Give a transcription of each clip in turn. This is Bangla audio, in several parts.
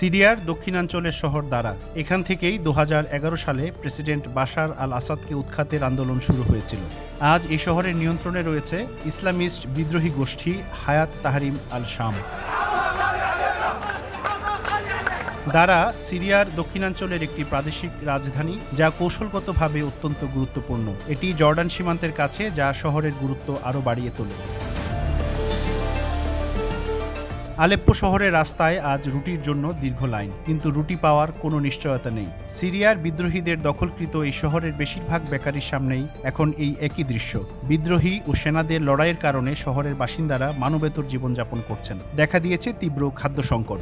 সিরিয়ার দক্ষিণাঞ্চলের শহর দ্বারা এখান থেকেই দু হাজার এগারো সালে প্রেসিডেন্ট বাশার আল আসাদকে উৎখাতের আন্দোলন শুরু হয়েছিল। আজ এই শহরের নিয়ন্ত্রণে রয়েছে ইসলামিস্ট বিদ্রোহী গোষ্ঠী হায়াত তাহারিম আল শাম দ্বারা সিরিয়ার দক্ষিণাঞ্চলের একটি প্রাদেশিক রাজধানী, যা কৌশলগতভাবে অত্যন্ত গুরুত্বপূর্ণ। এটি জর্ডান সীমান্তের কাছে, যা শহরের গুরুত্ব আরও বাড়িয়ে তোলে। আলেপ্পো শহরের রাস্তায় আজ রুটির জন্য দীর্ঘ লাইন, কিন্তু রুটি পাওয়ার কোনো নিশ্চয়তা নেই। সিরিয়ার বিদ্রোহীদের দখলকৃত এই শহরের বেশিরভাগ বেকারির সামনেই এখন এই একই দৃশ্য। বিদ্রোহী ও সেনাদের লড়াইয়ের কারণে শহরের বাসিন্দারা মানবেতর জীবনযাপন করছেন। দেখা দিয়েছে তীব্র খাদ্য সংকট।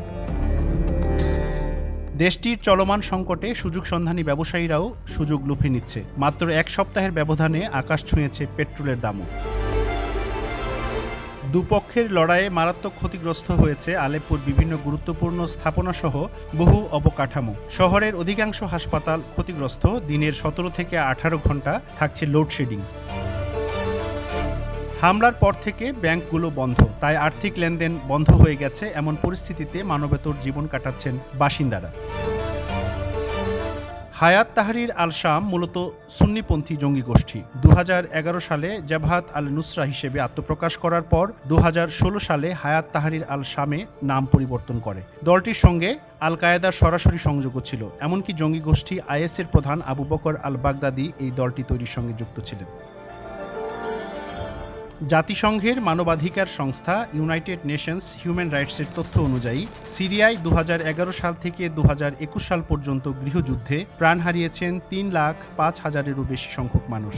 দেশটির চলমান সংকটে সুযোগ সন্ধানী ব্যবসায়ীরাও সুযোগ লুফে নিচ্ছে। মাত্র এক সপ্তাহের ব্যবধানে আকাশ ছুঁয়েছে পেট্রোলের দামও। দুপক্ষের লড়াইয়ে মারাত্মক ক্ষতিগ্রস্ত হয়েছে আলেপ্পোর বিভিন্ন গুরুত্বপূর্ণ স্থাপনাসহ বহু অবকাঠামো। শহরের অধিকাংশ হাসপাতাল ক্ষতিগ্রস্ত। দিনের সতেরো থেকে আঠারো ঘণ্টা থাকছে লোডশেডিং। হামলার পর থেকে ব্যাংকগুলো বন্ধ। তাই আর্থিক লেনদেন বন্ধ হয়ে গেছে। এমন পরিস্থিতিতে মানবেতর জীবন কাটাচ্ছেন বাসিন্দারা। হায়াত তাহরির আল শাম মূলত সুন্নিপন্থী জঙ্গি গোষ্ঠী। দু হাজার এগারো সালে জাভাত আল নুসরা হিসেবে আত্মপ্রকাশ করার পর দু হাজার ষোলো সালে হায়াত তাহরির আল শামে নাম পরিবর্তন করে। দলটির সঙ্গে আল কায়েদার সরাসরি সংযোগও ছিল, এমনকি জঙ্গি গোষ্ঠী আইএসের প্রধান আবু বকর আল বাগদাদি এই দলটি তৈরির সঙ্গে যুক্ত ছিলেন। জাতিসংঘের মানবাধিকার সংস্থা ইউনাইটেড নেশনস হিউম্যান রাইটসের তথ্য অনুযায়ী, সিরিয়ায় দু হাজার এগারো সাল থেকে দুহাজার একুশ সাল পর্যন্ত গৃহযুদ্ধে প্রাণ হারিয়েছেন তিন লাখ পাঁচ হাজারেরও বেশি সংখ্যক মানুষ।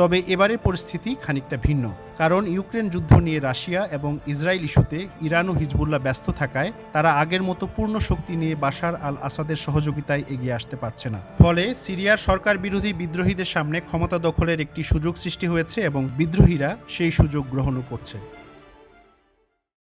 তবে এবারের পরিস্থিতি খানিকটা ভিন্ন। কারণ ইউক্রেন যুদ্ধ নিয়ে রাশিয়া এবং ইসরায়েল ইস্যুতে ইরান ও হিজবুল্লাহ ব্যস্ত থাকায় তারা আগের মতো পূর্ণ শক্তি নিয়ে বাশার আল আসাদের সহযোগিতায় এগিয়ে আসতে পারছে না। ফলে সিরিয়ার সরকার বিরোধী বিদ্রোহীদের সামনে ক্ষমতা দখলের একটি সুযোগ সৃষ্টি হয়েছে এবং বিদ্রোহীরা সেই সুযোগ গ্রহণও করছে।